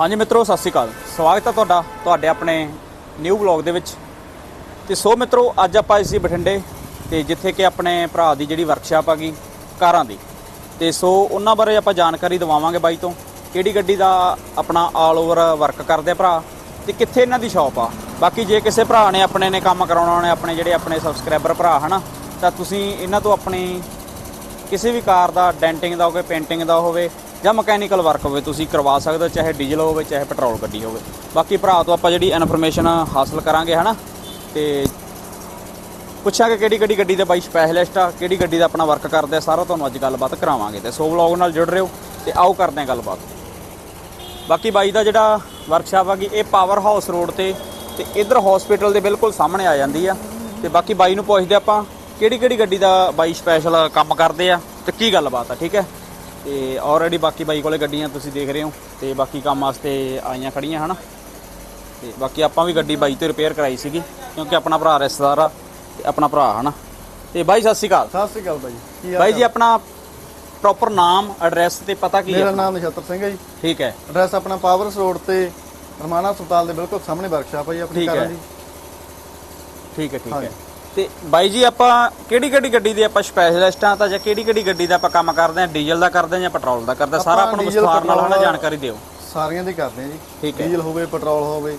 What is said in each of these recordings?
ਹਾਂਜੀ ਮਿੱਤਰੋ, ਸਤਿ ਸ਼੍ਰੀ ਅਕਾਲ। ਸਵਾਗਤ ਹੈ ਤੁਹਾਡਾ, ਤੁਹਾਡੇ ਆਪਣੇ ਨਿਊ ਬਲੌਗ ਦੇ ਵਿੱਚ। ਤੇ ਸੋ ਮਿੱਤਰੋ, ਅੱਜ ਆਪਾਂ ਇਸੇ ਬਠਿੰਡੇ ਤੇ ਜਿੱਥੇ ਕਿ ਆਪਣੇ ਭਰਾ ਦੀ ਜਿਹੜੀ ਵਰਕਸ਼ਾਪ ਹੈਗੀ ਕਾਰਾਂ ਦੀ। ਤੇ ਸੋ ਉਹਨਾਂ ਬਾਰੇ ਆਪਾਂ ਜਾਣਕਾਰੀ ਦਿਵਾਵਾਂਗੇ ਬਾਈ ਤੋਂ, ਕਿਹੜੀ ਗੱਡੀ ਦਾ ਆਪਣਾ ਆਲ ਓਵਰ ਵਰਕ ਕਰਦੇ ਭਰਾ, ਤੇ ਕਿੱਥੇ ਇਹਨਾਂ ਦੀ ਸ਼ਾਪ ਆ। ਬਾਕੀ ਜੇ ਕਿਸੇ ਭਰਾ ਨੇ ਆਪਣੇ ਨੇ ਕੰਮ ਕਰਾਉਣਾ ਨੇ ਆਪਣੇ ਜਿਹੜੇ ਆਪਣੇ ਸਬਸਕ੍ਰਾਈਬਰ ਭਰਾ, ਹਨਾ, ਤਾਂ ਤੁਸੀਂ ਇਹਨਾਂ ਤੋਂ ਆਪਣੀ ਕਿਸੇ ਵੀ ਕਾਰ ਦਾ ਡੈਂਟਿੰਗ ਦਾ ਹੋਵੇ ਪੇਂਟਿੰਗ ਦਾ ਹੋਵੇ ਜਾਂ ਮਕੈਨੀਕਲ ਵਰਕ ਹੋਵੇ, ਤੁਸੀਂ ਕਰਵਾ ਸਕਦੇ ਹੋ, ਚਾਹੇ ਡੀਜ਼ਲ ਹੋਵੇ, ਚਾਹੇ ਪੈਟਰੋਲ ਗੱਡੀ ਹੋਵੇ। ਬਾਕੀ ਭਰਾ, ਤੋਂ ਆਪਾਂ ਜਿਹੜੀ ਇਨਫੋਰਮੇਸ਼ਨ ਹਾਸਲ ਕਰਾਂਗੇ, ਹਨਾ? ਤੇ ਪੁੱਛਾਂਗੇ ਕਿਹੜੀ ਕਿਹੜੀ ਗੱਡੀ ਦੇ ਬਾਈ ਸਪੈਸ਼ਲਿਸਟ ਆ, ਕਿਹੜੀ ਗੱਡੀ ਦਾ ਆਪਣਾ ਵਰਕ ਕਰਦੇ ਆ, ਸਾਰਾ ਤੁਹਾਨੂੰ ਅੱਜ ਗੱਲਬਾਤ ਕਰਾਵਾਂਗੇ। ਤੇ ਸੋ ਵਲੌਗ ਨਾਲ ਜੁੜ ਰਹੇ ਹੋ ਤੇ ਆਓ ਕਰਦੇ ਹਾਂ ਗੱਲਬਾਤ। ਬਾਕੀ ਬਾਈ ਦਾ ਜਿਹੜਾ ਵਰਕਸ਼ਾਪ ਆ ਗਈ ਇਹ ਪਾਵਰ ਹਾਊਸ ਰੋਡ ਤੇ ਤੇ ਇਧਰ ਹਸਪੀਟਲ ਦੇ ਬਿਲਕੁਲ ਸਾਹਮਣੇ ਆ ਜਾਂਦੀ ਆ। ਤੇ ਬਾਕੀ ਬਾਈ ਨੂੰ ਪੁੱਛਦੇ ਆਪਾਂ ਕਿਹੜੀ ਕਿਹੜੀ ਗੱਡੀ ਦਾ ਬਾਈ ਸਪੈਸ਼ਲ ਕੰਮ ਕਰਦੇ ਆ ਤੇ ਕੀ ਗੱਲਬਾਤ ਆ, ਠੀਕ ਹੈ? ਤੇ ਆਲਰੇਡੀ ਬਾਕੀ ਬਾਈ ਕੋਲੇ ਗੱਡੀਆਂ ਤੁਸੀਂ ਦੇਖ ਰਹੇ ਹੋ ਤੇ ਬਾਕੀ ਕੰਮ ਵਾਸਤੇ ਆਈਆਂ ਖੜੀਆਂ ਹਨਾ? ਤੇ ਬਾਕੀ ਆਪਾਂ ਵੀ ਗੱਡੀ ਬਾਈ ਤੋਂ ਰਿਪੇਅਰ ਕਰਾਈ ਸੀਗੀ ਕਿਉਂਕਿ ਆਪਣਾ ਭਰਾ ਰਿਸ਼ਤੇਦਾਰ ਆ ਤੇ ਆਪਣਾ ਭਰਾ ਹਨਾ? ਤੇ ਬਾਈ ਸਤਿ ਸ਼੍ਰੀ ਅਕਾਲ। ਸਤਿ ਸ੍ਰੀ ਅਕਾਲ ਬਾਈ ਕੀ ਹਾਲ ਬਾਈ ਜੀ ਆਪਣਾ ਪ੍ਰੋਪਰ ਨਾਮ ਐਡਰੈਸ ਤੇ ਪਤਾ ਕੀ ਮੇਰਾ ਹੈ ਨਾਮ ਨਛੱਤਰ ਸਿੰਘ ਹੈ ਜੀ। ਠੀਕ ਹੈ। ਐਡਰੈਸ ਆਪਣਾ ਪਾਵਰਸ ਰੋਡ ਤੇ ਰਮਾਨਾ ਹਸਪਤਾਲ ਦੇ ਬਿਲਕੁਲ ਸਾਹਮਣੇ ਵਰਕਸ਼ਾਪ ਹੈ ਜੀ ਆਪਣੀ ਹੈ। ਦੀ। ਠੀਕ ਹੈ ਠੀਕ। ਹੈ। ਤੇ ਬਾਈ ਜੀ ਆਪਾਂ ਕਿਹੜੀ ਕਿਹੜੀ ਗੱਡੀ ਦੇ ਆਪਾਂ ਸਪੈਸ਼ਲਿਸਟ ਆ ਤਾਂ ਜਾਂ ਕਿਹੜੀ ਕਿਹੜੀ ਗੱਡੀ ਦਾ ਆਪਾਂ ਕੰਮ ਕਰਦੇ ਆ? ਡੀਜ਼ਲ ਦਾ ਕਰਦੇ ਆ ਜਾਂ ਪੈਟਰੋਲ ਦਾ ਕਰਦੇ ਆ? ਸਾਰਾ ਆਪਾਂ ਨੂੰ ਵਿਸਥਾਰ ਨਾਲ ਹਨਾ ਜਾਣਕਾਰੀ ਦਿਓ। ਸਾਰੀਆਂ ਦੀ ਕਰਦੇ ਹਾਂ ਜੀ। ਠੀਕ ਹੈ। ਡੀਜ਼ਲ ਹੋਵੇ ਪੈਟਰੋਲ ਹੋਵੇ।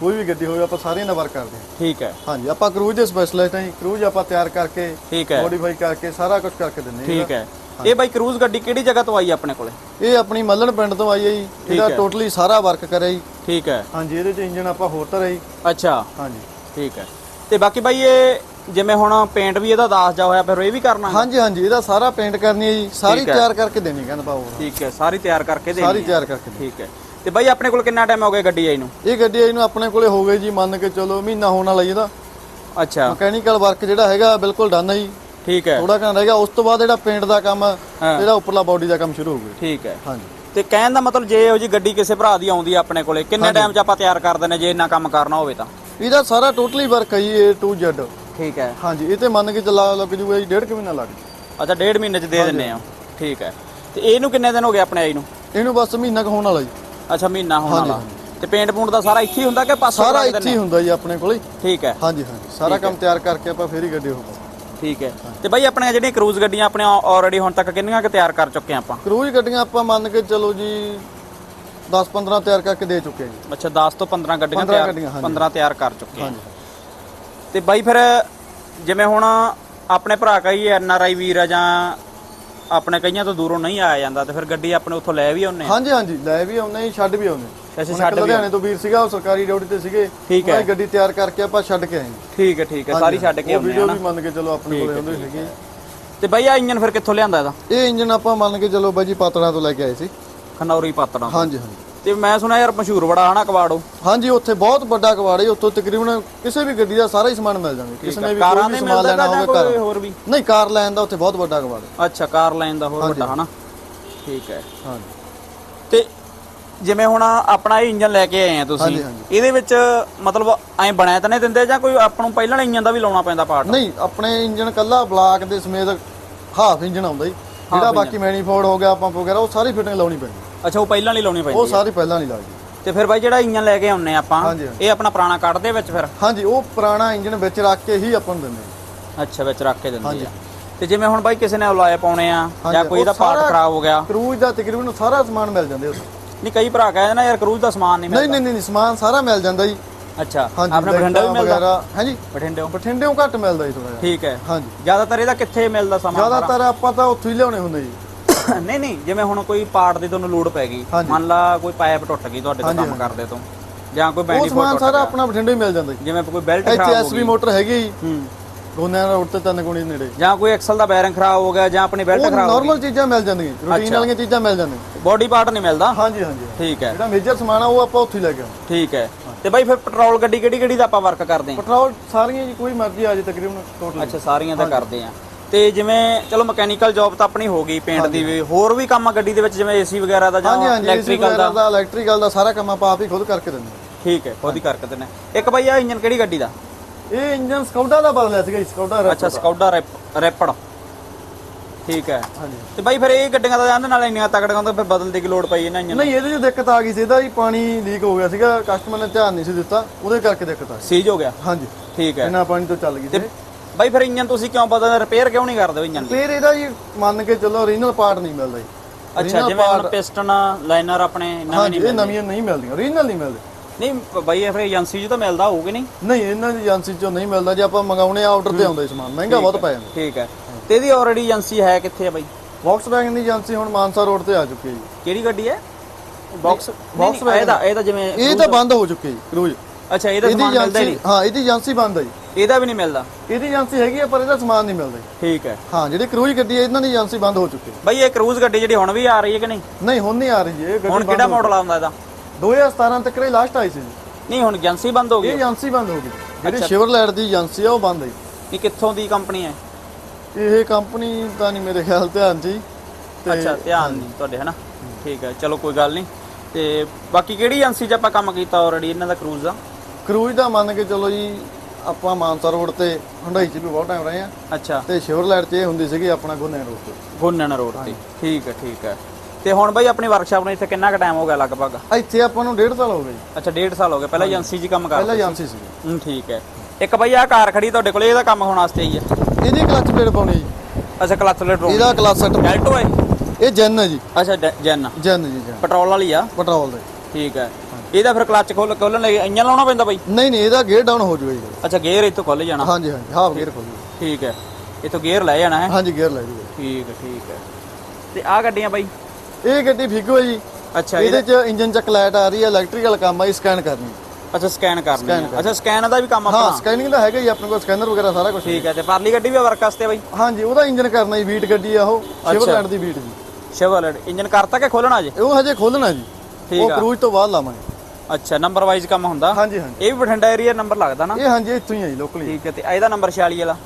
ਕੋਈ ਵੀ ਗੱਡੀ ਹੋਵੇ ਆਪਾਂ ਸਾਰੀਆਂ ਦਾ ਵਰਕ ਕਰਦੇ ਹਾਂ ਠੀਕ ਹੈ। ਹਾਂਜੀ ਆਪਾਂ ਕਰੂਜ਼ ਦੇ ਸਪੈਸ਼ਲਿਸਟ ਹਾਂ ਜੀ। ਕਰੂਜ਼ ਆਪਾਂ ਤਿਆਰ ਕਰਕੇ ਠੀਕ ਹੈ। ਮੋਡੀਫਾਈ ਕਰਕੇ ਸਾਰਾ ਕੁਝ ਕਰਕੇ ਦਿੰਦੇ ਹਾਂ ਠੀਕ ਹੈ। ਇਹ ਬਾਈ ਕਰੂਜ਼ ਗੱਡੀ ਕਿਹੜੀ ਜਗ੍ਹਾ ਤੋਂ ਆਈ ਆਪਣੇ ਕੋਲੇ? ਇਹ ਆਪਣੀ ਮੱਲਣ ਪਿੰਡ ਤੋਂ ਆਈ ਹੈ ਜੀ। ਇਹਦਾ। ਟੋਟਲੀ ਸਾਰਾ ਵਰਕ ਕਰਿਆ ਜੀ। ਠੀਕ ਹੈ। ਹਾਂਜੀ ਇਹਦੇ ਚ ਇੰਜਨ ਆਪਾਂ ਹੋਰ ਤਰ੍ਹਾਂ ਜੀ। ਅੱਛਾ। ਹਾਂਜੀ। ਠੀਕ ਹੈ। ਤੇ ਬਾਕੀ ਬਾਈ ਇਹ ਜਿਵੇਂ ਹੁਣ ਪੇਂਟ ਵੀ ਇਹਦਾ ਦਾਸ ਜਾ ਹੋਇਆ ਫਿਰ ਇਹ ਵੀ ਕਰਨਾ ਹਾਂਜੀ ਹਾਂਜੀ ਇਹਦਾ ਸਾਰਾ ਪੇਂਟ ਕਰਨੀ ਹੈ ਜੀ। ਸਾਰੀ। ਤਿਆਰ ਕਰਕੇ ਦੇਣੀ ਕਹਿੰਦਾ ਪਾਓ ਠੀਕ ਹੈ ਸਾਰੀ ਤਿਆਰ ਕਰਕੇ ਦੇਣੀ ਸਾਰੀ। ਤਿਆਰ ਕਰਕੇ। ਠੀਕ ਹੈ। ਤੇ ਬਾਈ ਆਪਣੇ ਕੋਲ ਕਿੰਨਾ ਟਾਈਮ ਹੋ ਗਿਆ ਗੱਡੀ ਆਈ ਨੂੰ? ਇਹ ਗੱਡੀ ਇਹਨੂੰ ਆਪਣੇ ਕੋਲੇ ਹੋ ਗਈ ਜੀ ਮੰਨ ਕੇ ਚਲੋ ਮਹੀਨਾ ਹੋਣ ਵਾਲਾ ਇਹਦਾ। ਅੱਛਾ। ਮਕੈਨੀਕਲ ਵਰਕ ਜਿਹੜਾ ਹੈਗਾ ਬਿਲਕੁਲ ਡਨ ਹੈ ਜੀ। ਠੀਕ ਹੈ। ਥੋੜਾ ਘੰਟਾ ਰਹਿ ਗਿਆ ਉਸ ਤੋਂ ਬਾਅਦ ਜਿਹੜਾ ਪੇਂਟ ਦਾ ਕੰਮ। ਜਿਹੜਾ ਉੱਪਰਲਾ ਬਾਡੀ ਦਾ ਕੰਮ ਸ਼ੁਰੂ ਹੋ ਗਿਆ। ਠੀਕ ਹੈ। ਹਾਂਜੀ। ਤੇ ਕਹਿਣ ਦਾ ਮਤਲਬ ਜੇ ਇਹੋ ਜੀ ਗੱਡੀ ਕਿਸੇ ਭਰਾ ਦੀ ਆਉਂਦੀ ਆ ਆਪਣੇ ਕੋਲੇ ਕਿੰਨੇ ਟਾਈਮ 'ਚ ਆਪਾਂ ਤਿਆਰ ਕਰ ਦਿੰਨੇ ਜੇ ਇੰਨਾ ਕੰਮ ਕਰਨਾ ਹੋਵੇ ਤਾਂ। ਇਹਦਾ ਸਾਰਾ ਟੋਟਲੀ ਵਰਕ ਹੈ ਜੀ A to Z ਠੀਕ ਹੈ। ਹਾਂਜੀ ਇਹ ਤੇ ਮੰਨ ਕੇ ਚੱਲਾ ਲੱਗ ਜੂਗਾ ਜੀ ਡੇਢ ਕੁ ਮਹੀਨਾ ਲੱਗ ਜੂ। ਅੱਛਾ ਡੇਢ ਮਹੀਨੇ 'ਚ ਦੇ ਦਿੰਨੇ ਆ। ਠੀਕ ਹੈ। ਤੇ ਇਹਨੂੰ ਕਿੰਨੇ ਦਿਨ ਹੋ ਗਏ ਆਪਣੇ ਆਈ ਨੂੰ? ਇਹਨੂੰ ਬਸ ਮਹੀਨਾ ਕੁ ਹੋਣ ਵਾਲਾ ਜੀ। ਅੱਛਾ ਮਹੀਨਾ ਹੋਣ ਵਾਲਾ। ਤੇ ਪੇਂਟ ਪੂੰਟ ਦਾ ਸਾਰਾ ਇੱਥੇ ਹੀ ਹੁੰਦਾ ਕਿ ਪਾਸੋਂ ਸਾਰਾ ਇੱਥੇ ਹੀ ਹੁੰਦਾ ਜੀ ਆਪਣੇ ਕੋਲੇ ਠੀਕ ਹੈ। ਹਾਂਜੀ ਹਾਂਜੀ। ਸਾਰਾ ਕੰਮ ਤਿਆਰ ਕਰਕੇ ਆਪਾਂ ਫੇਰ ਹੀ ਗੱਡੀ ਹੋਊਗਾ ਠੀਕ ਹੈ। ਤੇ ਬਾਈ ਆਪਣੀਆਂ ਜਿਹੜੀਆਂ ਕਰੂਜ਼ ਗੱਡੀਆਂ ਆਪਣੇ ਆਲਰੇਡੀ ਹੁਣ ਤੱਕ ਕਿੰਨੀਆਂ ਕਿ ਤਿਆਰ ਕਰ ਚੁੱਕੇ ਆਪਾਂ? ਕਰੂਜ਼ ਗੱਡੀਆਂ ਆਪਾਂ ਮੰਨ ਕੇ ਚਲੋ ਜੀ 10 15 ਤਿਆਰ ਕਰਕੇ ਦੇ ਚੁੱਕੇ ਜੀ। ਅੱਛਾ 10 ਤੋਂ 15 ਗੱਡੀਆਂ 15 ਤਿਆਰ ਗੱਡੀਆਂ, ਹਾਂਜੀ। 15 ਤਿਆਰ ਕਰ ਚੁੱਕੇ ਹਾਂਜੀ। ਤੇ ਬਾਈ ਫਿਰ ਜਿਵੇਂ ਹੁਣ ਆਪਣੇ ਭਰਾ ਕਈ ਐਨ ਆਰ ਆਈ ਵੀਰ ਆ ਜਾਂ ਆਪਣੇ ਕਈਆਂ ਤੋਂ ਦੂਰੋਂ ਨਹੀਂ ਆਇਆ ਜਾਂਦਾ ਤੇ ਫਿਰ ਗੱਡੀ ਆਪਣੇ ਉੱਥੋਂ ਲੈ ਵੀ ਆਉਨੇ ਹਾਂਜੀ ਹਾਂਜੀ ਲੈ ਵੀ ਆਉਨੇ ਜੀ ਛੱਡ ਵੀ ਆਉਨੇ ਹੁਣ ਛੱਡ ਲੁਧਿਆਣੇ ਤੋਂ ਵੀਰ ਸੀਗਾ ਉਹ ਸਰਕਾਰੀ ਡਿਊਟੀ ਤੇ ਸੀਗੇ ਠੀਕ ਹੈ। ਗੱਡੀ ਤਿਆਰ ਕਰਕੇ ਆਪਾਂ ਛੱਡ ਕੇ ਆਏ। ਜੀ। ਠੀਕ ਹੈ ਠੀਕ ਹੈ ਸਾਰੀ ਛੱਡ ਕੇ ਆਉਨੇ ਵੀਡੀਓ ਵੀ ਮੰਨ ਕੇ ਚਲੋ ਆਪਣੇ ਕੋਲੇ ਹੁੰਦੇ ਸੀਗੇ। ਤੇ ਬਾਈ ਆ ਇੰਜਨ ਫਿਰ ਕਿੱਥੋਂ ਲਿਆਂਦਾ ਇਹਦਾ? ਇਹ ਇੰਜਨ ਆਪਾਂ ਮੰਨ ਕੇ ਚਲੋ ਬਾਜੀ ਪਾਤੜਾ ਤੋਂ ਲੈ ਕੇ ਆਏ ਸੀ। ਖਨੌਰੀ ਪਾਤੜਾਂ। ਹਾਂਜੀ ਹਾਂਜੀ। ਤੇ ਮੈਂ ਸੁਣਿਆ ਯਾਰ ਮਸ਼ਹੂਰ ਬੜਾ ਹਨਾ ਕਵਾੜੋ ਹਾਂਜੀ ਉੱਥੇ ਬਹੁਤ ਵੱਡਾ ਕਵਾੜ ਹੈ ਉੱਥੋਂ ਤਕਰੀਬਨ ਕਿਸੇ ਵੀ ਗੱਡੀ ਦਾ ਸਾਰਾ ਹੀ ਸਮਾਨ ਮਿਲ ਜਾਂਦਾ ਕਿਸੇ ਨੇ ਵੀ ਕਾਰਾਂ ਕੋਈ ਦੇ ਵੀ ਸਮਾਨ ਲੈਣਾ ਹੋਵੇ ਕਾਰ ਹੋਰ ਵੀ? ਨਹੀਂ ਕਾਰ ਲੈਣ ਦਾ ਉੱਥੇ ਬਹੁਤ ਵੱਡਾ ਕਵਾੜ ਹੈ ਅੱਛਾ ਕਾਰ ਲਾਈਨ ਦਾ ਹੋਰ ਵੱਡਾ ਹਨਾ? ਠੀਕ ਹੈ। ਹਾਂਜੀ। ਤੇ ਜਿਵੇਂ ਹੁਣ ਆਪਣਾ ਇਹ ਇੰਜਨ ਲੈ ਕੇ ਆਏ ਆ ਤੁਸੀਂ। ਇਹਦੇ ਵਿੱਚ ਮਤਲਬ ਐਂ ਬਣਾਇਆ ਤਾਂ ਨਹੀਂ ਦਿੰਦੇ ਜਾਂ ਕੋਈ ਆਪਾਂ ਨੂੰ ਪਹਿਲਾਂ ਵਾਲੇ ਇੰਜਨ ਦਾ ਵੀ ਲਾਉਣਾ ਪੈਂਦਾ ਪਾਰਟ ਨਹੀਂ ਆਪਣੇ ਇੰਜਨ ਕੱਲਾ ਬਲਾਕ ਦੇ ਸਮੇਤ ਹਾਫ ਇੰਜਨ ਆਉਂਦਾ ਜੀ। ਜਿਹੜਾ ਬਾਕੀ ਮੈਨੀਫੋਰਡ ਹੋ ਗਿਆ ਪੰਪ ਵਗੈਰਾ ਉਹ ਸਾਰੀ ਫਿਟਿੰਗ ਲਾਉਣੀ ਪੈਂਦੀ। ਅੱਛਾ ਉਹ ਪਹਿਲਾਂ ਵਾਲੀ ਲਾਉਣੀ ਪੈਂਦੀ ਉਹ ਸਾਰੀ ਪਹਿਲਾਂ ਨਹੀਂ ਲੱਗਦੀ ਤੇ ਫਿਰ ਬਾਈ ਜਿਹੜਾ ਇੰਜਨ ਲੈ ਕੇ ਆਉਨੇ ਆਪਾਂ ਹਾਂਜੀ, ਇਹ ਆਪਣਾ ਪੁਰਾਣਾ ਕੱਢ ਦੇ ਵਿੱਚ ਫਿਰ? ਹਾਂਜੀ ਉਹ ਪੁਰਾਣਾ ਇੰਜਨ ਵਿੱਚ ਰੱਖ ਕੇ ਹੀ ਆਪਾਂ ਨੂੰ ਦਿੰਦੇ ਆ। ਅੱਛਾ ਵਿੱਚ ਰੱਖ ਕੇ ਦਿੰਦੇ ਆ। ਤੇ ਜਿਵੇਂ ਹੁਣ ਬਾਈ ਕਿਸੇ ਨੇ ਲਾਏ ਪਾਉਣੇ ਆ ਜਾਂ ਹਾਂਜੀ, ਕੋਈ ਉਹ ਪਾਰਟ ਸਾਰਾ- ਖਰਾਬ ਹੋ ਗਿਆ। ਕਰੂਜ਼ ਦਾ ਤਕਰੀਬਨ ਸਾਰਾ ਸਮਾਨ ਮਿਲ ਜਾਂਦੇ ਉਸ ਨਹੀਂ ਕਈ ਭਰਾ ਕਹਿੰਦੇ ਨਾ ਯਾਰ ਕਰੂਜ਼ ਦਾ ਸਮਾਨ ਨਹੀਂ ਨਹੀਂ ਮਿਲਦਾ। ਨਹੀਂ ਨਹੀਂ ਸਮਾਨ ਸਾਰਾ ਮਿਲ ਜਾਂਦਾ ਜੀ। ਅੱਛਾ ਹਾਂਜੀ ਆਪਣੇ ਬਠਿੰਡੇ ਵੀ ਲਾਈਟਾਂ ਮਿਲਦਾ? ਵਗੈਰਾ ਹਾਂਜੀ ਬਠਿੰਡੇੋਂ? ਬਠਿੰਡੇੋਂ ਘੱਟ ਮਿਲਦਾ ਜੀ ਥੋੜਾ ਜਿਹਾ। ਠੀਕ ਹੈ। ਹਾਂਜੀ। ਜ਼ਿਆਦਾਤਰ ਇਹਦਾ ਕਿੱਥੇ ਮਿਲਦਾ ਸਮਾਨ ਜ਼ਿਆਦਾਤਰ ਆਪਾਂ ਤਾਂ ਉੱਥੋਂ ਹੀ ਲਿਆਉਣੇ ਹੁੰਦੇ ਜੀ। ਨਹੀਂ ਨਹੀਂ ਜਿਵੇਂ ਹੁਣ ਕੋਈ ਪਾਰਟ ਦੀ ਤੁਹਾਨੂੰ ਲੋਡ ਪੈ ਗਈ ਹਾਂਜੀ। ਮੰਨ ਲਾ ਕੋਈ ਪਾਈਪ ਟੁੱਟ ਗਈ ਤੁਹਾਡੇ ਤੋਂ ਹਾਂਜੀ, ਕੰਮ ਕਰਦੇ ਤੋਂ ਜਾਂ ਕੋਈ ਉਹ ਬੈਂਡੀ ਸਮਾਨ ਸਾਰਾ ਆਪਣਾ ਬਠਿੰਡੇ ਹੀ ਮਿਲ ਜਾਂਦਾ ਜੀ। ਜਿਵੇਂ ਕੋਈ ਬੈਲਟ ਖਰਾਬ ਹੋ ਐਸਵੀ ਗਈ। ਮੋਟਰ ਹੈਗੀ ਜੀ। ਹੂੰ। ਗੋਨਿਆਂ ਰੋਡ ਤੇ ਤਿੰਨ ਗੁਣੀ ਨੇੜੇ। ਜਾਂ ਕੋਈ ਐਕਸਲ ਦਾ ਬੈਰਿੰਗ ਖਰਾਬ ਹੋ ਗਿਆ ਜਾਂ ਆਪਣੀ ਬੈਲਟ ਖਰਾਬ ਹੋ ਨਾਰਮਲ ਚੀਜ਼ਾਂ ਮਿਲ ਜਾਂਦੀਆਂ ਰੂਟੀਨ ਅੱਛਾ। ਵਾਲੀਆਂ ਚੀਜ਼ਾਂ ਮਿਲ ਜਾਂਦੀਆਂ। ਗਈ ਬੋਡੀ ਪਾਰਟ ਨਹੀਂ ਮਿਲਦਾ? ਹਾਂਜੀ ਹਾਂਜੀ। ਠੀਕ ਹੈ। ਜਿਹੜਾ ਮੇਜਰ ਸਮਾਨ ਆ ਉਹ ਆਪਾਂ ਉੱਥੋਂ ਹੀ ਲੈ ਕੇ ਆਉਂਦੇ। ਠੀਕ ਹੈ। ਤੇ ਬਾਈ ਫਿਰ ਪੈਟਰੋਲ ਗੱਡੀ ਕਿਹੜੀ ਕਿਹੜੀ ਦਾ ਆਪਾਂ ਵਰਕ ਕਰਦੇ ਹਾਂ? ਪੈਟਰੋਲ ਸਾਰੀਆਂ ਜੀ ਕੋਈ ਮਰਜ਼ੀ ਆ ਜੇ ਤਕਰੀਬਨ ਟੋਟਲ ਅੱਛਾ ਸਾਰੀਆਂ ਦਾ ਕਰਦੇ ਆ ਤੇ ਜਿਵੇਂ ਚਲੋ ਮਕੈਨੀਕਲ ਜੌਬ ਤਾਂ ਆਪਣੀ ਹੋ ਗਈ ਪੇਂਟ ਦੀ ਵੀ ਹੋਰ ਵੀ ਕੰਮ ਗੱਡੀ ਦੇ ਵਿੱਚ ਜਿਵੇਂ ਏਸੀ ਵਗੈਰਾ ਦਾ ਜਾਂ ਇਲੈਕਟ੍ਰੀਕਲ ਦਾ? ਇਲੈਕਟ੍ਰੀਕਲ ਦਾ ਸਾਰਾ ਕੰਮ ਆਪਾਂ ਆਪ ਹੀ ਖੁਦ ਕਰਕੇ ਦਿੰਦੇ ਠੀਕ ਹੈ ਖੁਦ ਹੀ ਕਰਕੇ ਦਿੰਦੇ ਇੱਕ ਬਾਈ ਆ ਇੰਜਨ ਕਿਹੜੀ ਗੱਡੀ ਦਾ? ਇਹ ਇੰਜਨ ਸਕੌਡਾ ਦਾ ਬਦਲਿਆ ਸੀਗਾ ਜੀ ਸਕੌਡਾ ਅੱਛਾ ਸਕੌਡਾ ਰੈਪੜ ਠੀਕ ਹੈ। ਹਾਂਜੀ। ਤੇ ਬਾਈ ਫਿਰ ਇਹ ਗੱਡੀਆਂ ਦਾ ਜਾਂਦੇ ਨਾਲ ਇੰਨੀਆਂ ਤਕੜੀਆਂ ਹੁੰਦਾ ਫਿਰ ਬਦਲਣ ਦੀ ਕੀ ਲੋੜ ਪਈ ਇਹਨਾਂ ਇੰਜਨ ਨਹੀਂ ਇਹਦੇ 'ਚ ਦਿੱਕਤ ਆ ਗਈ ਸੀ ਇਹਦਾ ਹੀ ਪਾਣੀ ਲੀਕ ਹੋ ਗਿਆ ਸੀਗਾ ਕਸਟਮਰ ਨੇ ਧਿਆਨ ਨਹੀਂ ਸੀ ਦਿੱਤਾ ਉਹਦੇ ਕਰਕੇ ਦਿੱਕਤ ਆ ਗਈ। ਸੀਜ ਹੋ ਗਿਆ? ਹਾਂਜੀ। ਠੀਕ ਹੈ। ਇੰਨਾ ਪਾਣੀ ਤੋਂ ਚੱਲ ਗਈ ਸੀ। ਬਾਈ ਫਿਰ ਇੰਜਨ ਤੁਸੀਂ ਕਿਉਂ ਬਦਲ ਰਿਪੇਅਰ ਕਿਉਂ ਨਹੀਂ ਕਰਦੇ ਇੰਜਨ ਦੀ? ਫਿਰ ਇਹਦਾ ਜੀ ਮੰਨ ਕੇ ਚੱਲੋ ਓਰੀਜਨਲ ਪਾਰਟ ਨਹੀਂ ਮਿਲਦਾ ਜੀ। ਅੱਛਾ ਜਿਵੇਂ ਹੁਣ ਪਿਸਟਨ ਲਾਈਨਰ ਆਪਣੇ ਨਵੇਂ ਹਾਂਜੀ ਇਹ ਨਵੀਆਂ ਨਹੀਂ ਮਿਲਦੀਆਂ ਓਰੀਜਨਲ ਨਹੀਂ ਮਿਲਦੇ। ਨਹੀਂ ਬਾਈ ਇਹ ਫਿਰ ਏਜੰਸੀ 'ਚ ਤਾਂ ਮਿਲਦਾ ਹੋਊਗੀ ਨਹੀਂ? ਨਹੀਂ ਇਹਨਾਂ ਦੀ ਏਜੰਸੀ ਚੋਂ ਨਹੀਂ ਮਿਲਦਾ ਜੇ ਆਪਾਂ ਮੰਗਾਉਣੇ ਆਰਡਰ ਤੇ ਆਉਂਦਾ ਇਹ ਸਮਾਨ ਮਹਿੰਗਾ ਬਹੁਤ ਪੈ ਜਾਂਦਾ। ਠੀਕ ਹੈ। ਤੇ ਇਹਦੀ ਆਲਰੇਡੀ ਏਜੰਸੀ ਹੈ ਕਿੱਥੇ ਆ ਬਾਈ? ਵੌਕਸਵੈਗਨ ਦੀ ਏਜੰਸੀ ਹੁਣ ਮਾਨਸਾ ਰੋਡ ਤੇ ਆ ਚੁੱਕੀ ਹੈ ਜੀ। ਕਿਹੜੀ ਗੱਡੀ ਹੈ? ਬਾਕਸ ਬਾਕਸ ਇਹਦਾ ਇਹਦਾ ਜਿਵੇਂ ਇਹ ਤਾਂ ਬੰਦ ਹੋ ਚੁੱਕੀ ਹੈ ਕਰੂਜ਼ ਅੱਛਾ ਇਹਦਾ ਇਹਦੀ ਸਮਾਨ ਮਿਲਦਾ ਹੀ ਏਜੰਸੀ ਹਾਂ ਇਹਦੀ ਏਜੰਸੀ ਬੰਦ ਹੈ ਜੀ। ਨਹੀਂ ਇਹਦਾ ਵੀ ਨਹੀਂ ਮਿਲਦਾ? ਇਹਦੀ ਏਜੰਸੀ ਹੈਗੀ ਆ ਪਰ ਇਹਦਾ ਸਮਾਨ ਨਹੀਂ ਮਿਲਦਾ ਜੀ। ਠੀਕ ਹੈ। ਹਾਂ ਜਿਹੜੀ ਕਰੂਜ਼ ਗੱਡੀ ਹੈ ਇਹਨਾਂ ਦੀ ਏਜੰਸੀ ਬੰਦ ਹੋ ਚੁੱਕੀ ਹੈ ਬਾਈ ਇਹ ਕਰੂਜ਼ ਗੱਡੀ ਜਿਹੜੀ ਹੁਣ ਵੀ ਆ ਰਹੀ ਹੈ ਕਿ ਨਹੀਂ? ਨਹੀਂ ਹੁਣ ਨਹੀਂ ਆ ਰਹੀ ਜੀ ਇਹ ਗੱਡੀ ਹੁਣ ਕਿਹੜਾ ਮਾਡਲ ਆਉਂਦਾ ਇਹਦਾ? 2017 ਤੱਕ ਇਹ ਲਾਸਟ ਆਈ ਸੀ ਜੀ। ਨਹੀਂ ਹੁਣ ਏਜੰਸੀ ਬੰਦ ਹੋ ਇਹ ਗਈ ਏਜੰਸੀ ਬੰਦ ਹੋ ਗਈ। ਜਿਹੜੀ ਸ਼ਿਵਰਲੈਂਡ ਦੀ ਏਜੰਸੀ ਆ ਉਹ ਬੰਦ ਹੈ ਜੀ। ਇਹ ਕਿੱਥੋਂ ਦੀ ਕੰਪਨੀ ਹੈ? ਇਹ ਕੰਪਨੀ ਤਾਂ ਨਹੀਂ ਮੇਰੇ ਖਿਆਲ ਧਿਆਨ ਜੀ। ਅੱਛਾ ਧਿਆਨ ਨਹੀਂ ਤੁਹਾਡੇ ਹਨਾ? ਠੀਕ ਹੈ ਚਲੋ ਕੋਈ ਗੱਲ ਨਹੀਂ। ਤੇ ਬਾਕੀ ਕਿਹੜੀ ਏਜੰਸੀ 'ਚ ਆਪਾਂ ਕੰਮ ਕੀਤਾ ਆਲਰੇਡੀ ਇਹਨਾਂ ਦਾ ਕਰੂਜ਼ ਦਾ? ਕਰੂਜ਼ ਦਾ ਮੰਨ ਕੇ ਚਲੋ ਜੀ ਆਪਾਂ ਮਾਨਸਾ ਰੋਡ ਤੇ ਹੰਡਾਈ 'ਚ ਵੀ ਬਹੁਤ ਟਾਈਮ ਰਹੇ ਆ ਅੱਛਾ। ਤੇ ਸ਼ਿਵਰਲੈਂਡ 'ਚ ਇਹ ਹੁੰਦੀ ਸੀਗੀ ਆਪਣਾ ਗੁੰਨੇ ਰੋਡ ਤੇ। ਗੋਨਣ ਰੋਡ ਤੇ। ਠੀਕ ਹੈ ਠੀਕ ਹੈ। ਤੇ ਹੁਣ ਬਾਈ ਆਪਣੀ ਵਰਕਸ਼ਾਪ ਨੂੰ ਇੱਥੇ ਕਿੰਨਾ ਕੁ ਟਾਈਮ ਹੋ ਗਿਆ ਲਗਭਗ? ਇੱਥੇ ਆਪਾਂ ਨੂੰ 1.5 ਸਾਲ ਹੋ ਗਏ ਅੱਛਾ ਡੇਢ ਸਾਲ ਹੋ ਗਏ। ਪਹਿਲਾਂ ਏਜੰਸੀ 'ਚ ਕੰਮ ਕਰਦੇ ਪਹਿਲਾਂ ਏਜੰਸੀ ਸੀ ਹੂੰ ਠੀਕ ਹੈ। ਇੱਕ ਬਾਈ ਆ ਕਾਰ ਖੜੀ ਤੁਹਾਡੇ ਕੋਲੇ ਇਹਦਾ ਕੰਮ ਹੋਣ ਵਾਸਤੇ ਹੀ ਹੈ। ਇਹਦੀ ਕਲਚ ਪਲੇਟ ਪਾਉਣੀ ਜੀ। ਅੱਛਾ ਕਲਚ ਪਲੇਟ ਰੋਕ ਇਹਦਾ ਕਲਚ ਸੈਟ ਡੈਲਟੋ ਹੈ ਇਹ ਜੈਨ ਹੈ ਜੀ। ਅੱਛਾ ਜੈਨ ਜੈਨ ਜੀ ਜੈਨ। ਪੈਟਰੋਲ ਵਾਲੀ ਆ? ਪੈਟਰੋਲ ਦਾ। ਠੀਕ ਹੈ। ਇਹਦਾ ਫਿਰ ਕਲਚ ਖੋਲ ਖੋਲਣ ਲਈ ਇੰਜਨ ਲਾਉਣਾ ਪੈਂਦਾ ਬਾਈ? ਨਹੀਂ ਨਹੀਂ ਇਹਦਾ ਗੇਅਰ ਡਾਊਨ ਹੋ ਜੂਗਾ ਜੀ। ਅੱਛਾ ਗੇਅਰ ਇੱਥੋਂ ਖੁੱਲ ਜਾਣਾ। ਹਾਂਜੀ ਹਾਂਜੀ ਹਾਫ ਗੇਅਰ ਖੋਲੂ ਠੀਕ ਹੈ। ਇੱਥੋਂ ਗੇਅਰ ਲੈ ਜਾਣਾ ਹੈ? ਹਾਂਜੀ ਗੇਅਰ ਲੈ ਜੂਗਾ ਠੀਕ ਹੈ ਠੀਕ ਹੈ। ਤੇ ਆ ਗੱਡੀਆਂ ਬਾਈ? ਇਹ ਗੱਡੀ ਫਿਗੋ ਹੈ ਜੀ। ਅੱਛਾ ਇਹਦੇ 'ਚ ਇੰਜਨ ਚੱਕ ਲਾਈਟ ਆ ਰਹੀ ਹੈ ਇਲੈਕਟ੍ਰੀਕਲ ਕੰਮ ਆ ਸਕੈਨ ਕਰਨੀ ਅੱਛਾ ਸਕੈਨ ਕਰਨੀ ਹੈ। ਅੱਛਾ ਸਕੈਨ ਦਾ ਵੀ ਕੰਮ ਹਾਂ ਆਪਣਾ? ਸਕੈਨਿੰਗ ਦਾ ਹੈਗਾ ਜੀ ਆਪਣੇ ਕੋਲ ਸਕੈਨਰ ਵਗੈਰਾ ਸਾਰਾ ਕੁਝ ਠੀਕ ਹੈ ਤੇ ਪਰਲੀ ਗੱਡੀ ਵੀ ਵਰਕ ਵਾਸਤੇ ਬਾਈ? ਹਾਂਜੀ ਉਹਦਾ ਇੰਜਨ ਕਰਨਾ ਜੀ ਬੀਟ ਗੱਡੀ ਆ ਉਹ ਸ਼ਿਵਰਲੈਂਡ ਦੀ ਬੀਟ ਜੀ। ਸ਼ਿਵਲਟ ਇੰਜਨ ਕਰਤਾ ਕਿ ਖੋਲਣਾ ਜੇ ਉਹ ਹਜੇ ਖੋਲਣਾ ਜੀ। ਠੀਕ ਉਹ ਆ। ਕਰੂਜ਼ ਤੋਂ ਬਾਅਦ ਲਾਵਾਂਗੇ। ਅੱਛਾ ਨੰਬਰ ਵਾਈਜ਼ ਕੰਮ ਹੁੰਦਾ? ਹਾਂਜੀ ਹਾਂਜੀ। ਇਹ ਵੀ ਬਠਿੰਡਾ ਏਰੀਆ ਨੰਬਰ ਲੱਗਦਾ ਨਾ? ਇਹ ਹਾਂਜੀ ਇੱਥੋਂ ਹੀ ਹੈ ਜੀ ਲੋਕਲੀ ਠੀਕ ਹੈ ਤੇ ਇਹਦਾ ਨੰਬਰ 46 ਵਾਲਾ?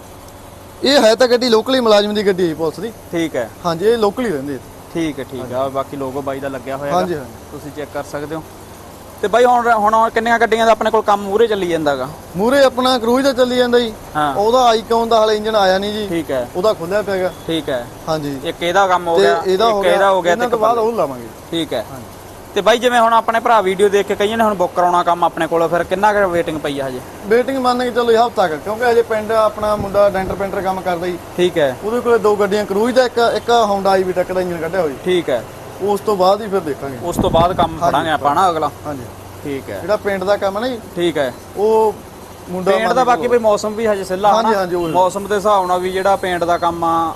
ਇਹ ਹੈ ਤਾਂ ਗੱਡੀ ਲੋਕਲੀ ਮੁਲਾਜ਼ਮ ਦੀ ਗੱਡੀ ਹੈ ਪੁਲਿਸ ਦੀ। ਠੀਕ ਹੈ। ਹਾਂਜੀ ਇਹ ਲੋਕਲੀ ਰਹਿੰਦੇ ਇੱਥੇ। ਠੀਕ ਹੈ ਠੀਕ ਹੈ। ਬਾਕੀ ਲੋਗੋ ਬਾਈ ਦਾ ਲੱਗਿਆ ਹੋਇਆ ਹਾਂਜੀ ਹੈਗਾ। ਹਾਂਜੀ ਤੁਸੀਂ ਚੈੱਕ ਕਰ ਸਕਦੇ ਹੋ। ਤੇ ਬਾਈ ਹੁਣ ਹੁਣ ਕਿੰਨੀਆਂ ਗੱਡੀਆਂ ਦਾ ਆਪਣੇ ਕੋਲ ਕੰਮ ਮੂਰੇ ਚੱਲੀ ਜਾਂਦਾਗਾ ਮੂਰੇ ਆਪਣਾ ਕਰੂਜ਼ ਦਾ ਚੱਲੀ ਜਾਂਦਾ ਜੀ। ਹਾਂ। ਉਹਦਾ ਆਈਕਨ ਦਾ ਹਾਲੇ ਇੰਜਨ ਆਇਆ ਨਹੀਂ ਜੀ। ਠੀਕ ਹੈ। ਉਹਦਾ ਖੁੱਲਿਆ ਪਿਆਗਾ ਠੀਕ ਹੈ। ਹਾਂਜੀ। ਇੱਕ ਇਹਦਾ ਕੰਮ ਹੋ ਤੇ ਗਿਆ ਇਹਦਾ ਹੋ ਇੱਕ ਇਹਦਾ ਹੋ ਗਿਆ ਇਹਨਾਂ ਤੇ ਤੋਂ ਬਾਅਦ ਉਹ ਲਾਵਾਂਗੇ। ਠੀਕ ਹੈ। ਤੇ ਬਾਈ ਜਿਵੇਂ ਹੁਣ ਆਪਣੇ ਭਰਾ ਵੀਡੀਓ ਦੇਖ ਕੇ ਕਈਆਂ ਨੇ ਹੁਣ ਬੁੱਕ ਕਰਾਉਣਾ ਕੰਮ ਆਪਣੇ ਕੋਲ ਫਿਰ ਕਿੰਨਾ ਕੁ ਵੇਟਿੰਗ ਪਈ ਆ ਹਜੇ? ਵੇਟਿੰਗ ਮੰਨ ਕੇ ਚੱਲੋ ਹਫ਼ਤਾ ਤੱਕ ਕਿਉਂਕਿ ਹਜੇ ਪਿੰਡ ਆਪਣਾ ਮੁੰਡਾ ਡੈਂਟਰ ਪੈਂਟਰ ਕੰਮ ਕਰਦਾ ਜੀ। ਠੀਕ ਹੈ। ਉਹਦੇ ਕੋਲੇ ਦੋ ਗੱਡੀਆਂ ਕਰੂਜ਼ ਦਾ ਇੱਕ ਇੱਕ ਹੋਂਡਾ ਆਈਵੀ ਟੱਕ ਦਾ ਇੰਜਨ ਕੱਢਿਆ ਹੋਈ ਠੀਕ ਹੈ। ਉਸ ਤੋਂ ਬਾਅਦ ਹੀ ਫਿਰ ਦੇਖਾਂਗੇ। ਉਸ ਤੋਂ ਬਾਅਦ ਕੰਮ ਫੜਾਂਗੇ ਆਪਾਂ ਨਾ ਅਗਲਾ। ਹਾਂਜੀ। ਠੀਕ ਹੈ। ਜਿਹੜਾ ਪਿੰਡ ਦਾ ਕੰਮ ਹੈ ਨਾ ਜੀ ਠੀਕ ਹੈ। ਉਹ ਮੁੰਡਾ ਪੇਂਟ ਦਾ ਬਾਕੀ ਵੀ ਮੌਸਮ ਵੀ ਹਜੇ ਸਿੱਲਾ ਹਾਂਜੀ, ਹਾਂਜੀ। ਮੌਸਮ ਦੇ ਹਿਸਾਬ ਨਾਲ ਵੀ ਜਿਹੜਾ ਪੇਂਟ ਦਾ ਕੰਮ ਆ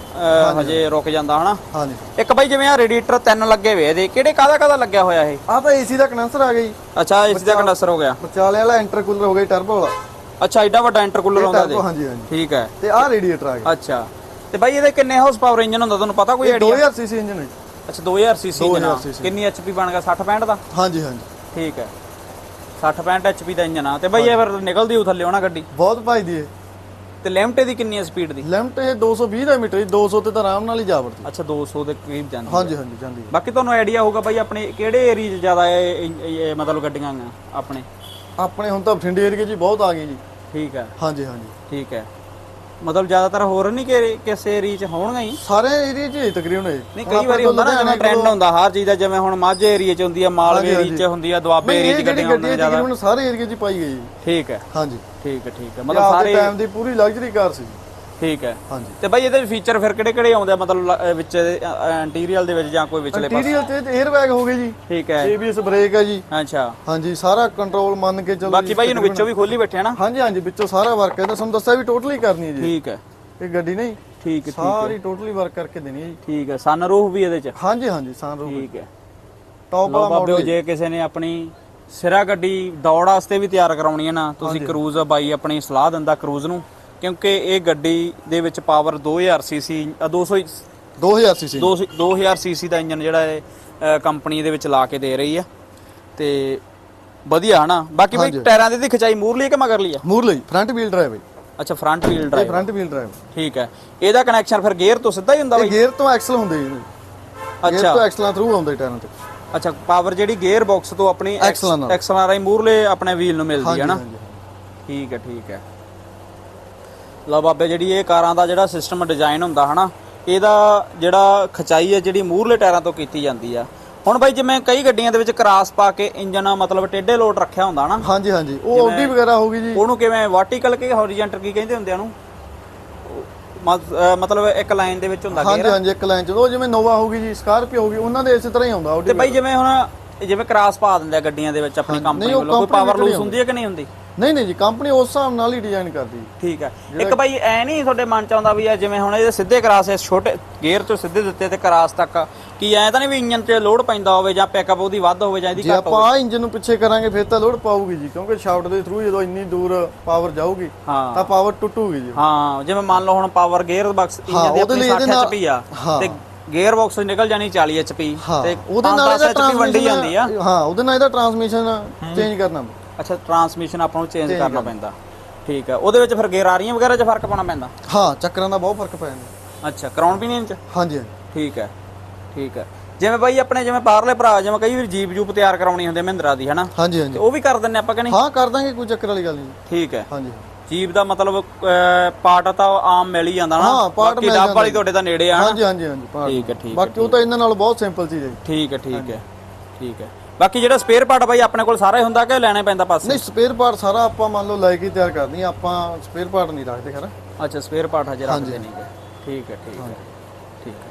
ਹਜੇ ਰੁਕ ਜਾਂਦਾ ਹਨਾ? ਹਾਂਜੀ। ਇੱਕ ਬਾਈ ਜਿਵੇਂ ਆ ਰੇਡੀਏਟਰ ਤਿੰਨ ਲੱਗੇ ਵੇ ਇਹਦੇ ਕਿਹੜੇ ਕਾਹਦਾ ਕਾਹਦਾ ਲੱਗਿਆ ਹੋਇਆ ਇਹ? ਆਹ ਤਾਂ ਏਸੀ ਦਾ ਕੰਡੈਂਸਰ ਆ ਗਿਆ ਜੀ। ਅੱਛਾ ਇਸ ਦਾ ਕੰਡੈਂਸਰ ਹੋ ਗਿਆ। ਵਿਚਾਲੇ ਵਾਲਾ ਇੰਟਰਕੂਲਰ ਹੋ ਗਿਆ ਟਰਬੋ ਵਾਲਾ। ਅੱਛਾ ਐਡਾ ਵੱਡਾ ਇੰਟਰਕੂਲਰ ਆਉਂਦਾ ਇਹਦੇ ਹਾਂਜੀ ਹਾਂਜੀ। ਠੀਕ ਹੈ। ਤੇ ਆਹ ਰੇਡੀਏਟਰ ਆ ਗਿਆ। ਅੱਛਾ। ਤੇ ਬਾਈ ਇਹਦੇ ਕਿੰਨੇ ਹਾਰਸ ਪਾਵਰ ਇੰਜਨ ਹੁੰਦਾ? ਤੁਹਾਨੂੰ ਪਤਾ ਕੋਈ ਆਈਡੀਆ 2000 ਸੀਸੀ ਇੰਜਨ ਹੈ ਜੀ। ਅੱਛਾ 2000 ਸੀਸੀ ਇੰਜਨ 2000 cc ਕਿੰਨੀ ਐਚਪੀ ਬਣ ਗਿਆ 60 65 ਦਾ? ਹਾਂਜੀ ਹਾਂਜੀ। ਠੀਕ ਹੈ। 60 65 ਐਚਪੀ ਦਾ ਇੰਜਨ ਆ। ਤੇ ਬਾਈ ਇਹ ਫਿਰ ਨਿਕਲਦੀ ਉਹ ਥੱਲੇ ਹੋਣਾ ਗੱਡੀ? ਬਹੁਤ ਭਾਈਦੀ ਹੈ ਤੇ ਲਿਮਟ ਇਹਦੀ ਕਿੰਨੀ ਹੈ ਸਪੀਡ ਦੀ? ਲਿਮਟ ਇਹ 220 ਦਾ ਮੀਟਰ ਜੀ 200 ਤੇ ਤਾਂ ਆਰਾਮ ਨਾਲ ਹੀ ਜਾ ਵੜਦੀ। ਅੱਛਾ 200 ਦੇ ਕਰੀਬ ਜਾਂਦੀ। ਹਾਂਜੀ ਹਾਂਜੀ ਜਾਂਦੀ ਹੈ। ਬਾਕੀ ਤੁਹਾਨੂੰ ਆਈਡੀਆ ਹੋਊਗਾ ਬਾਈ ਆਪਣੇ ਕਿਹੜੇ ਏਰੀਆ 'ਚ ਜ਼ਿਆਦਾ ਇਹ ਮਤਲਬ ਗੱਡੀਆਂ ਆ ਆਪਣੇ? ਆਪਣੇ ਹੁਣ ਤਾਂ ਬਠਿੰਡੇ ਏਰੀਏ 'ਚ ਬਹੁਤ ਆ ਗਈ ਜੀ। ਠੀਕ ਹੈ ਹਾਂਜੀ ਹਾਂਜੀ। ਠੀਕ ਹੈ ਮਤਲਬ ਜ਼ਿਆਦਾਤਰ ਹੋਰ ਨਹੀਂ ਕਿ ਕਿਸੇ ਏਰੀਆ 'ਚ ਹੋਣਗਾ ਹੀ। ਸਾਰੇ ਏਰੀਏ 'ਚ ਹੀ ਤਕਰੀਬਨ ਇਹ। ਨਹੀਂ ਕਈ ਵਾਰੀ ਹੁੰਦਾ ਨਾ ਜਿਵੇਂ ਟ੍ਰੈਂਡ ਹੁੰਦਾ ਹਰ ਚੀਜ਼ ਦਾ ਜਿਵੇਂ ਹੁਣ ਮਾਝੇ ਏਰੀਆ 'ਚ ਹੁੰਦੀ ਆ ਮਾਲਵੇ ਏਰੀਆ 'ਚ ਹੁੰਦੀ ਆ ਦੁਆਬੇ ਏਰੀਆ 'ਚ ਗੱਡੀਆਂ ਗੱਡੀ ਹੁੰਦੀਆਂ ਹੈ ਜ਼ਿਆਦਾ। ਤਕਰੀਬਨ ਸਾਰੇ ਏਰੀਏ 'ਚ ਹੀ ਪਾਈ ਗਈ। ਠੀਕ ਹੈ। ਹਾਂਜੀ। ਠੀਕ ਹੈ ਠੀਕ ਹੈ। ਮਤਲਬ ਸਾਰੇ ਟਾਈਮ ਦੀ ਪੂਰੀ ਲਗਜ਼ਰੀ ਕਾਰ ਸੀ। ਠੀਕ ਹੈ। ਹਾਂਜੀ। ਤੇ ਬਾਈ ਇਹਦੇ ਫੀਚਰ ਫਿਰ ਕਿਹੜੇ ਕਿਹੜੇ ਆਉਂਦੇ ਆ? ਮਤਲਬ ਵਿੱਚ ਇੰਟੀਰੀਅਰ ਦੇ ਵਿੱਚ ਜਾਂ ਕੋਈ ਵਿਚਲੇ ਪਾਸੇ? ਇੰਟੀਰੀਅਰ ਤੇ 에ਅਰ ਬੈਗ ਹੋ ਗਏ ਜੀ। ਠੀਕ ਹੈ। ABS ਬ੍ਰੇਕ ਹੈ ਜੀ। ਅੱਛਾ। ਹਾਂਜੀ ਸਾਰਾ ਕੰਟਰੋਲ ਮੰਨ ਕੇ ਚੱਲੋ ਬਾਕੀ ਬਾਈ ਇਹਨੂੰ ਵਿੱਚੋਂ ਵੀ ਖੋਲੀ ਬੈਠੇ ਆ ਨਾ? ਹਾਂਜੀ ਹਾਂਜੀ ਵਿੱਚੋਂ ਸਾਰਾ ਵਰਕ ਹੈ। ਤਾਂ ਤੁਹਾਨੂੰ ਦੱਸਿਆ ਵੀ ਟੋਟਲੀ ਕਰਨੀ ਹੈ ਜੀ। ਠੀਕ ਹੈ। ਇਹ ਗੱਡੀ ਨਹੀਂ। ਠੀਕ ਹੈ ਸਾਰੀ ਟੋਟਲੀ ਵਰਕ ਕਰਕੇ ਦੇਣੀ ਹੈ ਜੀ। ਠੀਕ ਹੈ ਸਨਰੂਫ ਵੀ ਇਹਦੇ 'ਚ? ਹਾਂਜੀ ਹਾਂਜੀ ਸਨਰੂਫ ਠੀਕ ਹੈ। ਟੌਪ ਲੋ ਵਾਲਾ ਬਾਬਿਓ ਜੇ ਕਿਸੇ ਨੇ ਆਪਣੀ ਸਿਰਾ ਗੱਡੀ ਦੌੜ ਵਾਸਤੇ ਵੀ ਤਿਆਰ ਕਰਾਉਣੀ ਹੈ ਨਾ ਤੁਸੀਂ ਕਰੂਜ਼ ਬਾਈ ਆਪਣੀ ਸਲਾਹ ਦਿੰਦਾ ਕਰੂਜ਼ ਨੂੰ। ਕਿਉਂਕਿ ਇਹ ਗੱਡੀ ਦੇ ਵਿੱਚ ਪਾਵਰ 2000 ਸੀਸੀ 200 2000 ਸੀਸੀ 2000 ਸੀਸੀ ਦਾ ਇੰਜਨ ਜਿਹੜਾ ਹੈ ਕੰਪਨੀ ਦੇ ਵਿੱਚ ਲਾ ਕੇ ਦੇ ਰਹੀ ਆ ਤੇ ਵਧੀਆ ਹਨਾ ਬਾਕੀ ਬਈ ਟਾਇਰਾਂ ਦੀ ਦੀ ਖਿਚਾਈ ਮੂਰਲੀ ਕਿ ਮਗਰਲੀ ਆ ਮੂਰਲੀ ਫਰੰਟ ਵੀਲ ਡਰਾਈਵ ਹੈ ਅੱਛਾ front wheel drive front wheel drive ਠੀਕ ਹੈ ਇਹਦਾ ਕਨੈਕਸ਼ਨ ਫਿਰ ਗੇਅਰ ਤੋਂ ਸਿੱਧਾ ਹੀ ਹੁੰਦਾ ਬਈ ਗੇਅਰ ਤੋਂ ਐਕਸਲ ਹੁੰਦੇ ਜੀ ਗੇਅਰ ਅੱਛਾ ਤੋਂ ਐਕਸਲਾਂ ਥਰੂ ਆਉਂਦੇ ਟਾਇਰਾਂ ਤੇ ਅੱਛਾ ਪਾਵਰ ਜਿਹੜੀ ਗੇਅਰ ਬਾਕਸ ਤੋਂ ਆਪਣੀ ਐਕਸਲਾਂ ਰਾਈ ਮੂਰਲੇ ਆਪਣੇ ਵੀਲ ਨੂੰ ਮਿਲਦੀ ਹੈ ਨਾ ਠੀਕ ਹੈ ਠੀਕ ਹੈ ਲਓ ਬਾਬੇ ਜਿਹੜੀ ਇਹ ਕਾਰਾਂ ਦਾ ਜਿਹੜਾ ਸਿਸਟਮ ਡਿਜ਼ਾਈਨ ਹੁੰਦਾ ਹਨਾ ਇਹਦਾ ਜਿਹੜਾ ਖਚਾਈ ਹੈ ਜਿਹੜੀ ਮੂਹਰਲੇ ਟਾਇਰਾਂ ਤੋਂ ਕੀਤੀ ਜਾਂਦੀ ਆ। ਹੁਣ ਬਾਈ ਜਿਵੇਂ ਕਈ ਗੱਡੀਆਂ ਦੇ ਵਿੱਚ ਕਰਾਸ ਪਾ ਕੇ ਇੰਜਨ ਮਤਲਬ ਟੇਢੇ ਲੋਡ ਰੱਖਿਆ ਹੁੰਦਾ ਨਾ ਹਾਂਜੀ ਹਾਂਜੀ। ਉਹ ਆਡੀ ਵਗੈਰਾ ਹੋਗੀ ਜੀ। ਉਹਨੂੰ ਕਿਵੇਂ ਵਰਟੀਕਲ ਕਿ ਹੌਰੀਜ਼ੌਂਟਲ ਕੀ ਕਹਿੰਦੇ ਹੁੰਦੇ ਆ ਉਹਨੂੰ? ਮਤਲਬ ਇੱਕ ਲਾਈਨ ਦੇ ਵਿੱਚ ਹੁੰਦਾ ਹਾਂਜੀ ਹਾਂਜੀ ਇੱਕ ਲਾਈਨ ਚ। ਉਹ ਜਿਵੇਂ ਨੋਵਾ ਹੋਗੀ ਜੀ ਸਕਾਰਪੀਓ ਹੋਗੀ ਉਹਨਾਂ ਦੇ ਇਸੇ ਤਰ੍ਹਾਂ ਹੀ ਆਉਂਦਾ। ਤੇ ਆਡੀ ਬਾਈ ਜਿਵੇਂ ਹੁਣ ਜਿਵੇਂ ਕਰਾਸ ਪਾ ਦਿੰਦੇ ਆ ਗੱਡੀਆਂ ਦੇ ਵਿੱਚ ਆਪਣੀ ਕੰਪਨੀ ਵੱਲੋਂ ਕੋਈ ਪਾਵਰ ਲੂਸ ਹੁੰਦੀ ਹੈ ਕਿ ਨਹੀਂ ਹੁੰਦੀ? ਨਹੀਂ ਨਹੀਂ ਜੀ ਕੰਪਨੀ ਉਸ ਹਿਸਾਬ ਨਾਲ ਹੀ ਡਿਜ਼ਾਈਨ ਕਰਦੀ। ਠੀਕ ਹੈ। ਇੱਕ ਬਾਈ ਐ ਨਹੀਂ ਤੁਹਾਡੇ ਮਨ ਚ ਆਉਂਦਾ ਵੀ ਆ ਜਿਵੇਂ ਹੁਣ ਇਹਦੇ ਸਿੱਧੇ ਕਰਾਸ ਇਸ ਛੋਟੇ ਗੇਅਰ ਤੋਂ ਸਿੱਧੇ ਦਿੱਤੇ ਤੇ ਕਰਾਸ ਤੱਕ ਕੀ ਐ ਤਾਂ ਨਹੀਂ ਵੀ ਇੰਜਨ 'ਚ ਲੋਡ ਪੈਂਦਾ ਹੋਵੇ ਜਾਂ ਪਿਕਅਪ ਉਹਦੀ ਵੱਧ ਹੋਵੇ ਜਾਂ ਇਹਦੀ ਜੇ ਘੱਟ ਆਪਾਂ ਆ ਇੰਜਨ ਨੂੰ ਪਿੱਛੇ ਕਰਾਂਗੇ ਫਿਰ ਤਾਂ ਲੋਡ ਪਾਊਗੀ ਜੀ ਕਿਉਂਕਿ ਸ਼ਾਫਟ ਦੇ ਥਰੂ ਜਦੋਂ ਇੰਨੀ ਦੂਰ ਪਾਵਰ ਜਾਊਗੀ ਤਾਂ ਪਾਵਰ ਟੁੱਟੂਗੀ ਜੀ। ਹਾਂ ਜਿਵੇਂ ਮੰਨ ਲਓ ਹੁਣ ਪਾਵਰ ਗੇਅਰ ਬਾਕਸ ਇੰਜਨ ਦੀ ਆਪਣੀ ਲਈ 60 ਇਹਦੇ ਨਾਲ- HP ਆ। ਤੇ ਗੇਅਰ ਬਾਕਸ ਨਿਕਲ ਜਾਣੀ 40 HP ਤੇ ਉਹਦੇ ਨਾਲ 10 ਇਹਦਾ ਵੰਡੀ ਜਾਂਦੀ ਆ। ਹਾਂ ਉਹਦੇ ਨਾਲ ਇਹਦਾ ਟਰਾਂਸਮਿਸ਼ਨ ਚੇਂਜ ਕਰਨਾ। ਅੱਛਾ ਟਰਾਂਸਮਿਸ਼ਨ ਆਪਾਂ ਨੂੰ ਚੇਂਜ ਕਰਨਾ ਪੈਂਦਾ। ਠੀਕ ਹੈ ਉਹਦੇ ਵਿੱਚ ਫਿਰ ਗੇਅਰ ਆ ਰਹੀਆਂ ਵਗੈਰਾ 'ਚ ਫ਼ਰਕ ਪਾਉਣਾ ਪੈਂਦਾ? ਹਾਂ ਚੱਕਰਾਂ ਦਾ ਬਹੁਤ ਫ਼ਰਕ ਪੈ ਜਾਂਦਾ ਅੱਛਾ ਕਰਾਉਣ ਵੀ ਨਹੀਂ ਇੰਚ ਹਾਂਜੀ ਠੀਕ ਹੈ ਠੀਕ ਹੈ ਜਿਵੇਂ ਬਾਈ ਆਪਣੇ ਜਿਵੇਂ ਬਾਹਰਲੇ ਭਰਾ ਜਿਵੇਂ ਕਈ ਵਾਰ ਜੀਪ ਜੂਪ ਤਿਆਰ ਕਰਾਉਣੀ ਹੁੰਦੀ ਹੈ ਮਹਿੰਦਰਾ ਦੀ ਹਨਾ? ਹਾਂਜੀ ਹਾਂਜੀ। ਉਹ ਵੀ ਕਰ ਦਿੰਨੇ ਆਪਾਂ ਕਿ ਨਹੀਂ? ਹਾਂ ਕਰ ਦਾਂਗੇ ਕੋਈ ਚੱਕਰ ਵਾਲੀ ਗੱਲ ਨਹੀਂ। ਠੀਕ ਹੈ ਹਾਂਜੀ। ਜੀਪ ਦਾ ਮਤਲਬ ਪਾਰਟ ਤਾਂ ਆਮ ਮਿਲ ਹੀ ਜਾਂਦਾ ਨਾ। ਬਾਕੀ ਡੱਬ ਵਾਲੀ ਤੁਹਾਡੇ ਤਾਂ ਨੇੜੇ ਆ ਹਾਂਜੀ ਹਾਂਜੀ ਹਾਂਜੀ ਠੀਕ ਹੈ ਠੀਕ ਹੈ ਬਾਕੀ ਉਹ ਤਾਂ ਇਹਨਾਂ ਨਾਲ ਬਹੁਤ ਸਿੰਪਲ ਚੀਜ਼ ਹੈ। ਠੀਕ ਹੈ ਠੀਕ ਹੈ ਠੀਕ ਹੈ ਬਾਕੀ ਜਿਹੜਾ ਸਪੇਅਰ ਪਾਰਟ ਬਾਈ ਆਪਣੇ ਕੋਲ ਸਾਰਾ ਹੀ ਹੁੰਦਾ ਕਿ ਲੈਣੇ ਪੈਂਦਾ ਪਾਸੇ? ਨਹੀਂ ਸਪੇਅਰ ਪਾਰਟ ਸਾਰਾ ਆਪਾਂ ਮੰਨ ਲਓ ਲੈ ਕੇ ਤਿਆਰ ਕਰਨੀ ਆ ਆਪਾਂ ਸਪੇਅਰ ਪਾਰਟ ਨਹੀਂ ਰੱਖਦੇ ਖਰਾ। ਅੱਛਾ ਸਪੇਅਰ ਪਾਰਟ ਹਜੇ ਰੱਖਦੇ ਨਹੀਂ ਗੇ। ਠੀਕ ਹੈ ਠੀਕ ਹੈ ਠੀਕ ਹੈ।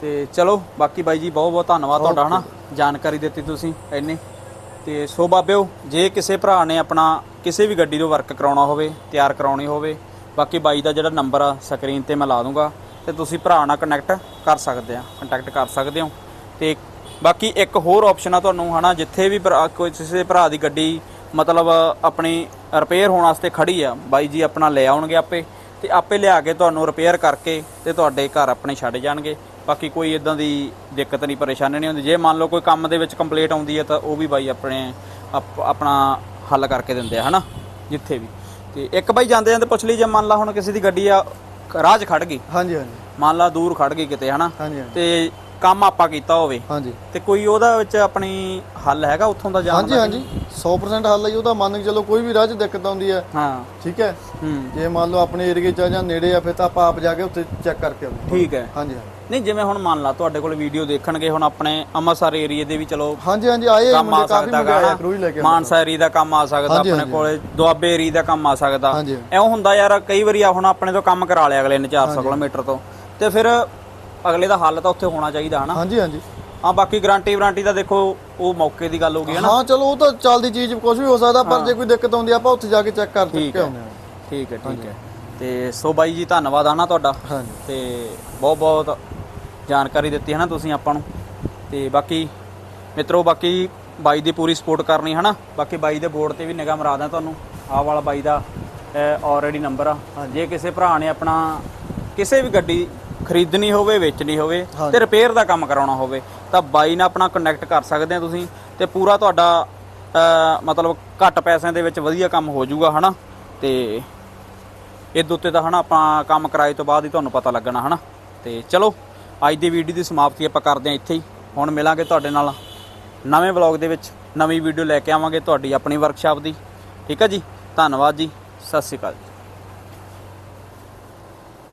ਤੇ ਚਲੋ ਬਾਕੀ ਬਾਈ ਜੀ ਬਹੁਤ ਬਹੁਤ ਧੰਨਵਾਦ ਤੁਹਾਡਾ ਹਨਾ? ਜਾਣਕਾਰੀ ਦਿੱਤੀ ਤੁਸੀਂ ਇੰਨੀ। ਤੇ ਸੋ ਬਾਬਿਓ ਜੇ ਕਿਸੇ ਭਰਾ ਨੇ ਆਪਣਾ ਕਿਸੇ ਵੀ ਗੱਡੀ ਤੋਂ ਵਰਕ ਕਰਾਉਣਾ ਹੋਵੇ ਤਿਆਰ ਕਰਾਉਣੀ ਹੋਵੇ ਬਾਕੀ ਬਾਈ ਦਾ ਜਿਹੜਾ ਨੰਬਰ ਆ ਸਕਰੀਨ ਤੇ ਮੈਂ ਲਾ ਦੂੰਗਾ। ਤੇ ਤੁਸੀਂ ਭਰਾ ਨਾਲ ਕਨੈਕਟ ਕਰ ਸਕਦੇ ਆ ਕੰਟੈਕਟ ਕਰ ਸਕਦੇ ਹੋ। ਤੇ ਬਾਕੀ ਇੱਕ ਹੋਰ ਆਪਸ਼ਨ ਆ ਤੁਹਾਨੂੰ ਹਨਾ ਜਿੱਥੇ ਵੀ ਕੋਈ ਕਿਸੇ ਭਰਾ ਦੀ ਗੱਡੀ ਮਤਲਬ ਆਪਣੀ ਰਿਪੇਅਰ ਹੋਣ ਵਾਸਤੇ ਖੜੀ ਆ ਬਾਈ ਜੀ ਆਪਣਾ ਲੈ ਆਉਣਗੇ ਆਪੇ ਤੇ ਆਪੇ ਲਿਆ ਕੇ ਤੁਹਾਨੂੰ ਰਿਪੇਅਰ ਕਰਕੇ ਤੇ ਤੁਹਾਡੇ ਘਰ ਆਪਣੇ ਛੱਡ ਜਾਣਗੇ। ਬਾਕੀ ਕੋਈ ਇਦਾਂ ਦੀ ਦਿੱਕਤ ਨਹੀਂ ਪਰੇਸ਼ਾਨੀ ਨਹੀਂ ਹੁੰਦੀ। ਜੇ ਮੰਨ ਲਓ ਕੋਈ ਕੰਮ ਦੇ ਵਿੱਚ ਕੰਪਲੀਟ ਆਉਂਦੀ ਹੈ ਤਾਂ ਉਹ ਵੀ ਬਾਈ ਆਪਣੇ ਆਪ- ਆਪਣਾ ਹੱਲ ਕਰਕੇ ਦਿੰਦੇ ਆ ਹਨਾ ਜਿੱਥੇ ਵੀ। ਤੇ ਇੱਕ ਬਾਈ ਜਾਂਦੇ ਜਾਂਦੇ ਪੁੱਛ ਲਈ ਜੇ ਮੰਨ ਲਾ ਹੁਣ ਕਿਸੇ ਦੀ ਗੱਡੀ ਆ ਰਾਹ 'ਚ ਖੜ ਗਈ। ਹਾਂਜੀ ਹਾਂਜੀ। ਮੰਨ ਲਾ ਦੂਰ ਖੜ ਗਈ ਕਿਤੇ ਹਨਾ। ਤੇ ਕੰਮ ਆਪਾਂ ਕੀਤਾ ਹੋਵੇ ਹਾਂਜੀ। ਤੇ ਕੋਈ ਉਹਦਾ ਵਿੱਚ ਆਪਣੀ ਹੱਲ ਹੈਗਾ ਉੱਥੋਂ ਦਾ ਜਾਣ ਹਾਂਜੀ ਦਾ ਹਾਂਜੀ। 100% ਹੱਲ ਹੈ ਜੀ, ਉਹਦਾ ਮੰਨ ਕੇ ਚਲੋ ਕੋਈ ਵੀ ਰਾਹ 'ਚ ਦਿੱਕਤ ਆਉਂਦੀ ਹੈ। ਹਾਂ। ਠੀਕ ਹੈ? ਹੂੰ। ਜੇ ਮੰਨ ਲਓ ਆਪਣੇ ਏਰੀਏ 'ਚ ਆ ਜਾਂ ਨੇੜੇ ਆ ਫਿਰ ਤਾਂ ਆਪਾਂ ਆਪ ਜਾ ਕੇ ਉੱਥੇ ਚੈੱਕ ਕਰਕੇ ਆਉਂਦੇ ਠੀਕ ਹੈ। ਹਾਂਜੀ ਹਾਂਜੀ। ਨਹੀਂ ਜਿਵੇਂ ਹੁਣ ਮੰਨ ਲਾ ਤੁਹਾਡੇ ਕੋਲ ਵੀਡੀਓ ਦੇਖਣਗੇ ਹੁਣ ਆਪਣੇ ਅੰਮ੍ਰਿਤਸਰ ਏਰੀਏ ਦੇ ਵੀ ਚਲੋ ਹਾਂਜੀ ਹਾਂਜੀ ਆਏ ਕੰਮ ਆ ਮੁੰਡੇ ਕਾਫੀ ਸਕਦਾ ਮੁੰਡੇ ਆਏ ਕਰੂ ਹੀ ਲੈ ਕੇ ਮਾਨਸਾ ਏਰੀਏ ਦਾ ਕੰਮ ਆ ਸਕਦਾ ਹਾਂਜੀ, ਆਪਣੇ ਹਾਂਜੀ। ਕੋਲੇ ਦੁਆਬੇ ਏਰੀਏ ਦਾ ਕੰਮ ਆ ਸਕਦਾ। ਹਾਂਜੀ। ਐਉਂ ਹੁੰਦਾ ਯਾਰ ਕਈ ਵਾਰੀ ਆ ਹੁਣ ਆਪਣੇ ਤੋਂ ਕੰਮ ਕਰਾ ਲਿਆ ਅਗਲੇ ਨੇ 400 ਕਿਲੋਮੀਟਰ ਤੋਂ। ਤੇ ਫਿਰ ਅਗਲੇ ਦਾ ਹੱਲ ਤਾਂ ਉੱਥੇ ਹੋਣਾ ਚਾਹੀਦਾ ਹਨਾ? ਹਾਂਜੀ ਹਾਂਜੀ। ਹਾਂ ਬਾਕੀ ਗਾਰੰਟੀ ਵਾਰੰਟੀ ਦਾ ਦੇਖੋ ਉਹ ਮੌਕੇ ਦੀ ਗੱਲ ਹੋ ਗਈ ਹੈ ਨਾ ਹਾਂ ਚਲੋ ਉਹ ਤਾਂ ਚੱਲਦੀ ਚੀਜ਼ ਕੁਝ ਵੀ ਹੋ ਸਕਦਾ ਪਰ ਜੇ ਕੋਈ ਦਿੱਕਤ ਆਉਂਦੀ ਆਪਾਂ ਉੱਥੇ ਜਾ ਕੇ ਚੈੱਕ ਕਰ ਚੁੱਕੇ ਹੈ। ਆਉਂਦੇ ਹਾਂ। ਠੀਕ ਹੈ ਠੀਕ ਹੈ। ਤੇ ਸੋ ਬਾਈ ਜੀ ਧੰਨਵਾਦ ਆ ਨਾ ਤੁਹਾਡਾ। ਹਾਂਜੀ। ਤੇ ਬਹੁਤ ਬਹੁਤ ਜਾਣਕਾਰੀ ਦਿੱਤੀ ਹੈ ਨਾ ਤੁਸੀਂ ਆਪਾਂ ਨੂੰ। ਤੇ ਬਾਕੀ ਮਿੱਤਰੋ ਬਾਕੀ ਬਾਈ ਦੀ ਪੂਰੀ ਸਪੋਰਟ ਕਰਨੀ ਹੈ ਨਾ ਬਾਕੀ ਬਾਈ ਦੇ ਬੋਰਡ ਤੇ ਵੀ ਨਿਗਾਹ ਮਰਾ ਦਾਂ ਤੁਹਾਨੂੰ। ਆਹ ਵਾਲਾ ਬਾਈ ਦਾ ਆਲਰੇਡੀ ਨੰਬਰ ਆ। ਜੇ ਕਿਸੇ ਭਰਾ ਨੇ ਆਪਣਾ ਕਿਸੇ ਵੀ ਗੱਡੀ ਖਰੀਦਣੀ ਹੋਵੇ ਵੇਚਣੀ ਹੋਵੇ ਹਾਂਜੀ। ਤੇ ਰਿਪੇਅਰ ਦਾ ਕੰਮ ਕਰਾਉਣਾ ਹੋਵੇ ਤਾਂ ਬਾਈ ਨਾਲ ਆਪਣਾ ਕਨੈਕਟ ਕਰ ਸਕਦੇ ਆ ਤੁਸੀਂ ਤੇ ਪੂਰਾ ਤੁਹਾਡਾ ਮਤਲਬ ਘੱਟ ਪੈਸਿਆਂ ਦੇ ਵਿੱਚ ਵਧੀਆ ਕੰਮ ਹੋ ਜਾਊਗਾ ਹਨਾ? ਤੇ ਇਹਦੇ ਉੱਤੇ ਤਾਂ ਹਨਾ ਆਪਾਂ ਕੰਮ ਕਰਾਏ ਤੋਂ ਬਾਅਦ ਹੀ ਤੁਹਾਨੂੰ ਪਤਾ ਲੱਗਣਾ ਹਨਾ? ਤੇ ਚਲੋ ਅੱਜ ਦੀ ਵੀਡੀਓ ਦੀ ਸਮਾਪਤੀ ਆਪਾਂ ਕਰਦੇ ਹਾਂ ਇੱਥੇ ਹੀ। ਹੁਣ ਮਿਲਾਂਗੇ ਤੁਹਾਡੇ ਨਾਲ ਨਵੇਂ ਵਲੌਗ ਦੇ ਵਿੱਚ। ਨਵੀਂ ਵੀਡੀਓ ਲੈ ਕੇ ਆਵਾਂਗੇ ਤੁਹਾਡੀ ਆਪਣੀ ਵਰਕਸ਼ਾਪ ਦੀ। ਠੀਕ ਹੈ ਜੀ? ਧੰਨਵਾਦ ਜੀ। ਸਤਿ ਸ਼੍ਰੀ ਅਕਾਲ ਜੀ।